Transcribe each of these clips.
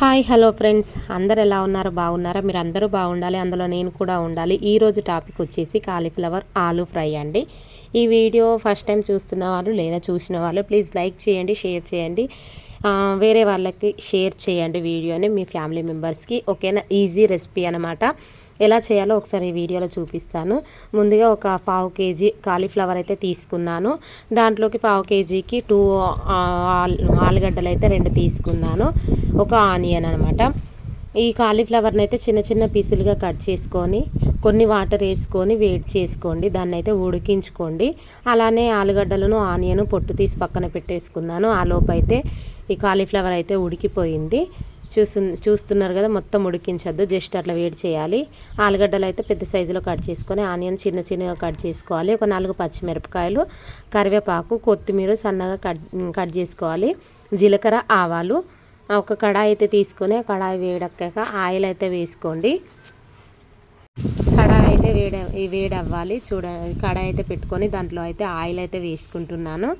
Hi hello friends. అందరు ఎలా ఉన్నారో? బాగున్నారా? మీరు అందరూ బాగుండాలి. అందులో నేను కూడా ఉండాలి. ఈరోజు టాపిక్ వచ్చేసి కాలీఫ్లవర్ ఆలు ఫ్రై అండి. ఈ వీడియో ఫస్ట్ టైం చూస్తున్న వాళ్ళు లేదా చూసిన వాళ్ళు ప్లీజ్ లైక్ చేయండి షేర్ చేయండి. వేరే వాళ్ళకి షేర్ చేయండి వీడియోని మీ ఫ్యామిలీ మెంబర్స్కి. ఓకేనా? ఈజీ రెసిపీ అనమాట ఎలా చేయాలో ఒకసారి ఈ వీడియోలో చూపిస్తాను. ముందుగా ఒక పావు కేజీ కాలీఫ్లవర్ అయితే తీసుకున్నాను. దాంట్లోకి పావు కేజీకి టూ ఆలుగడ్డలు అయితే రెండు తీసుకున్నాను. ఒక ఆనియన్ అనమాట ఈ కాలీఫ్లవర్ని అయితే చిన్న చిన్న పీసులుగా కట్ చేసుకొని కొన్ని వాటర్ వేసుకొని వేడి చేసుకోండి. దాన్ని అయితే ఉడికించుకోండి. అలానే ఆలుగడ్డలను ఆనియన్ పొట్టు తీసి పక్కన పెట్టేసుకున్నాను. ఆ లోపు అయితే ఈ కాలీఫ్లవర్ అయితే ఉడికిపోయింది. చూసు చూస్తున్నారు కదా మొత్తం ఉడికించద్దు జస్ట్ అట్లా వేడి చేయాలి. ఆలుగడ్డలు అయితే పెద్ద సైజులో కట్ చేసుకొని ఆనియన్ చిన్న చిన్నగా కట్ చేసుకోవాలి. ఒక నాలుగు పచ్చిమిరపకాయలు కరివేపాకు కొత్తిమీర సన్నగా కట్ కట్ చేసుకోవాలి. జీలకర్ర ఆవాలు ఒక కడాయి అయితే తీసుకొని కడాయి వేడక్కాక ఆయిల్ అయితే వేసుకోండి. కడాయి అయితే వేడి వేడవ్వాలి. చూడ కడాయి అయితే పెట్టుకొని దాంట్లో అయితే ఆయిల్ అయితే వేసుకుంటున్నాను.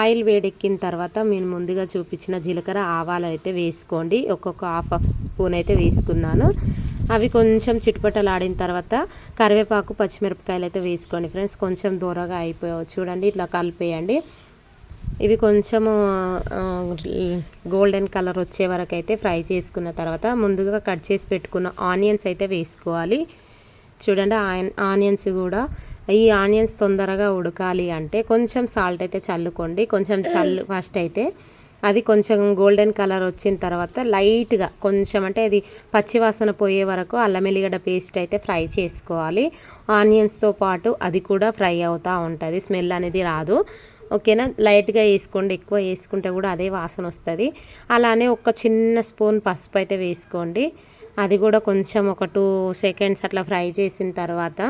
ఆయిల్ వేడెక్కిన తర్వాత నేను ముందుగా చూపించిన జీలకర్ర ఆవాలు అయితే వేసుకోండి. ఒక్కొక్క హాఫ్ హాఫ్ స్పూన్ అయితే వేసుకున్నాను. అవి కొంచెం చిటుపటలాడిన తర్వాత కరివేపాకు పచ్చిమిరపకాయలు అయితే వేసుకోండి ఫ్రెండ్స్. కొంచెం దూరగా అయిపోయావు. చూడండి ఇట్లా కలిపేయండి. ఇవి కొంచెము గోల్డెన్ కలర్ వచ్చే వరకు అయితే ఫ్రై చేసుకున్న తర్వాత ముందుగా కట్ చేసి పెట్టుకున్న ఆనియన్స్ అయితే వేసుకోవాలి. చూడండి ఆనియన్స్ కూడా ఈ ఆనియన్స్ తొందరగా ఉడకాలి అంటే కొంచెం సాల్ట్ అయితే చల్లుకోండి. కొంచెం చల్లు ఫస్ట్ అయితే అది కొంచెం గోల్డెన్ కలర్ వచ్చిన తర్వాత లైట్గా కొంచెం అంటే అది పచ్చివాసన పోయే వరకు అల్లం ఎల్లిగడ్డ పేస్ట్ అయితే ఫ్రై చేసుకోవాలి. ఆనియన్స్తో పాటు అది కూడా ఫ్రై అవుతూ ఉంటుంది. స్మెల్ అనేది రాదు. ఓకేనా? లైట్గా వేసుకోండి. ఎక్కువ వేసుకుంటే కూడా అదే వాసన వస్తుంది. అలానే ఒక చిన్న స్పూన్ పసుపు అయితే వేసుకోండి. అది కూడా కొంచెం ఒక టూ సెకండ్స్ అట్లా ఫ్రై చేసిన తర్వాత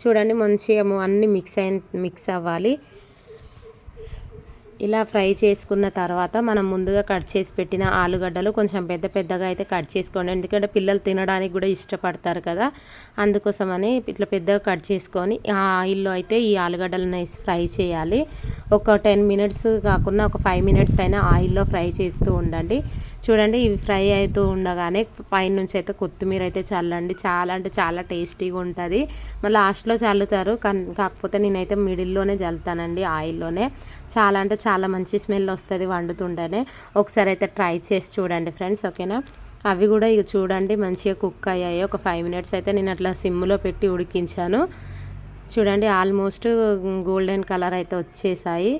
చూడండి మంచిగా అన్నీ మిక్స్ అయిన మిక్స్ అవ్వాలి. ఇలా ఫ్రై చేసుకున్న తర్వాత మనం ముందుగా కట్ చేసి పెట్టిన ఆలుగడ్డలు కొంచెం పెద్ద పెద్దగా అయితే కట్ చేసుకోండి. ఎందుకంటే పిల్లలు తినడానికి కూడా ఇష్టపడతారు కదా. అందుకోసమని ఇట్లా పెద్దగా కట్ చేసుకొని ఆ ఆయిల్లో అయితే ఈ ఆలుగడ్డలను ఫ్రై చేయాలి. ఒక టెన్ మినిట్స్ కాకుండా ఒక ఫైవ్ మినిట్స్ అయినా ఆయిల్లో ఫ్రై చేస్తూ ఉండండి. చూడండి ఇవి ఫ్రై అవుతూ ఉండగానే పైనుంచి అయితే కొత్తిమీర అయితే చల్లండి. చాలా అంటే చాలా టేస్టీగా ఉంటుంది. మళ్ళీ లాస్ట్లో చల్లుతారు కాకపోతే నేనైతే మిడిల్లోనే చల్లుతానండి ఆయిల్లోనే. చాలా అంటే చాలా మంచి స్మెల్ వస్తుంది వండుతుంటేనే. ఒకసారి అయితే ట్రై చేసి చూడండి ఫ్రెండ్స్ ఓకేనా? అవి కూడా ఇక చూడండి మంచిగా కుక్ అయ్యాయి. ఒక ఫైవ్ మినిట్స్ అయితే నేను అట్లా సిమ్లో పెట్టి ఉడికించాను. చూడండి ఆల్మోస్ట్ గోల్డెన్ కలర్ అయితే వచ్చేసాయి.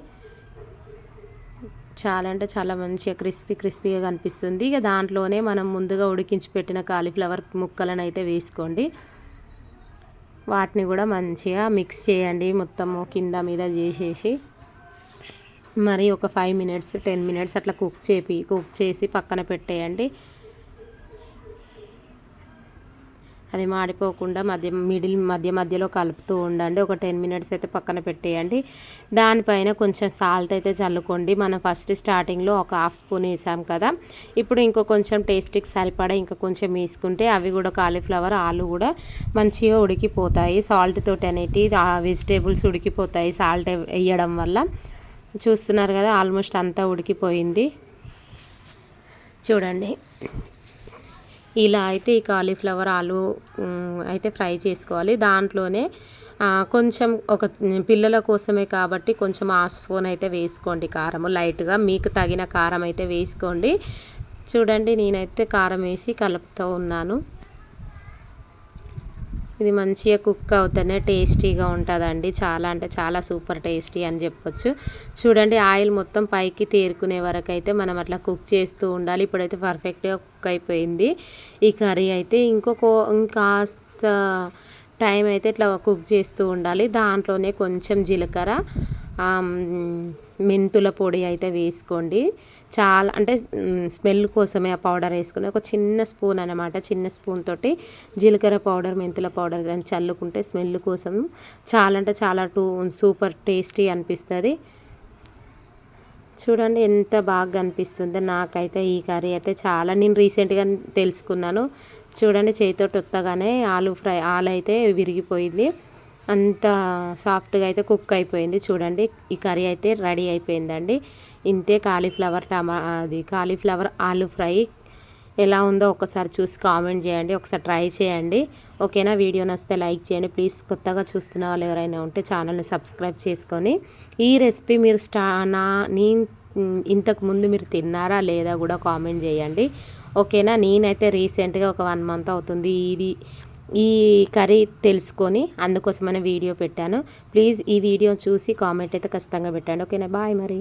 చాలా అంటే చాలా మంచిగా క్రిస్పీ క్రిస్పీగా కనిపిస్తుంది. ఇక దాంట్లోనే మనం ముందుగా ఉడికించి పెట్టిన కాలీఫ్లవర్ ముక్కలను అయితే వేసుకోండి. వాటిని కూడా మంచిగా మిక్స్ చేయండి మొత్తము కింద మీద చేసేసి. మరి ఒక ఫైవ్ మినిట్స్ టెన్ మినిట్స్ అట్లా కుక్ చేపి కుక్ చేసి పక్కన పెట్టేయండి. అది మాడిపోకుండా మధ్య మిడిల్ మధ్య మధ్యలో కలుపుతూ ఉండండి. ఒక టెన్ మినిట్స్ అయితే పక్కన పెట్టేయండి. దానిపైన కొంచెం సాల్ట్ అయితే చల్లుకోండి. మనం ఫస్ట్ స్టార్టింగ్లో ఒక హాఫ్ స్పూన్ వేసాం కదా. ఇప్పుడు ఇంకో కొంచెం టేస్ట్కి సరిపడా ఇంకా కొంచెం వేసుకుంటే అవి కూడా కాలీఫ్లవర్ ఆలు కూడా మంచిగా ఉడికిపోతాయి. సాల్ట్ తోటి అనేటి వెజిటేబుల్స్ ఉడికిపోతాయి సాల్ట్ వేయడం వల్ల. చూస్తున్నారు కదా ఆల్మోస్ట్ అంతా ఉడికిపోయింది. చూడండి. ఇలా అయితే ఈ కాలీఫ్లవర్ ఆలు అయితే ఫ్రై చేసుకోవాలి. దాంట్లోనే కొంచెం ఒక పిల్లల కోసమే కాబట్టి కొంచెం హాఫ్ స్పూన్ అయితే వేసుకోండి కారము. లైట్గా మీకు తగిన కారం అయితే వేసుకోండి. చూడండి నేనైతే కారం వేసి కలుపుతూ ఉన్నాను. ఇది మంచిగా కుక్ అవుతేనే టేస్టీగా ఉంటుందండి. చాలా అంటే చాలా సూపర్ టేస్టీ అని చెప్పొచ్చు. చూడండి ఆయిల్ మొత్తం పైకి తేరుకునే వరకు అయితే మనం అట్లా కుక్ చేస్తూ ఉండాలి. ఇప్పుడైతే పర్ఫెక్ట్గా కుక్ అయిపోయింది. ఈ కర్రీ అయితే ఇంకొక ఇంకాస్త టైం అయితే ఇట్లా కుక్ చేస్తూ ఉండాలి. దాంట్లోనే కొంచెం జీలకర్ర మెంతుల పొడి అయితే వేసుకోండి. చాలా అంటే స్మెల్ కోసమే ఆ పౌడర్ వేసుకుని ఒక చిన్న స్పూన్ అనమాట చిన్న స్పూన్ తోటి జీలకర్ర పౌడర్ మెంతుల పౌడర్ అని చల్లుకుంటే స్మెల్ కోసం చాలా అంటే చాలా టూ సూపర్ టేస్టీ అనిపిస్తుంది. చూడండి ఎంత బాగా అనిపిస్తుందో. నాకైతే ఈ కర్రీ అయితే చాలా నేను రీసెంట్గా తెలుసుకున్నాను. చూడండి చేతితో ఒత్తగానే ఆలు ఫ్రై ఆలు అయితే విరిగిపోయింది. అంత సాఫ్ట్గా అయితే కుక్ అయిపోయింది. చూడండి ఈ కర్రీ అయితే రెడీ అయిపోయిందండి. ఇంతే కాలీఫ్లవర్ టమా అది కాలీఫ్లవర్ ఆలు ఫ్రై ఎలా ఉందో ఒకసారి చూసి కామెంట్ చేయండి ఒకసారి ట్రై చేయండి. ఓకేనా? వీడియో నచ్చితే లైక్ చేయండి. ప్లీజ్ కొత్తగా చూస్తున్న వాళ్ళు ఎవరైనా ఉంటే ఛానల్ని సబ్స్క్రైబ్ చేసుకొని ఈ రెసిపీ మీరు స్టా నా నేను ఇంతకు ముందు మీరు తిన్నారా లేదా కూడా కామెంట్ చేయండి. ఓకేనా? నేనైతే రీసెంట్గా ఒక వన్ మంత్ అవుతుంది. ఇది ఈ కర్రీ తెలుసుకొని అందుకోసమనే వీడియో పెట్టాను. ప్లీజ్ ఈ వీడియో చూసి కామెంట్ అయితే ఖచ్చితంగా పెట్టండి. ఓకేనా? బాయ్ మరి.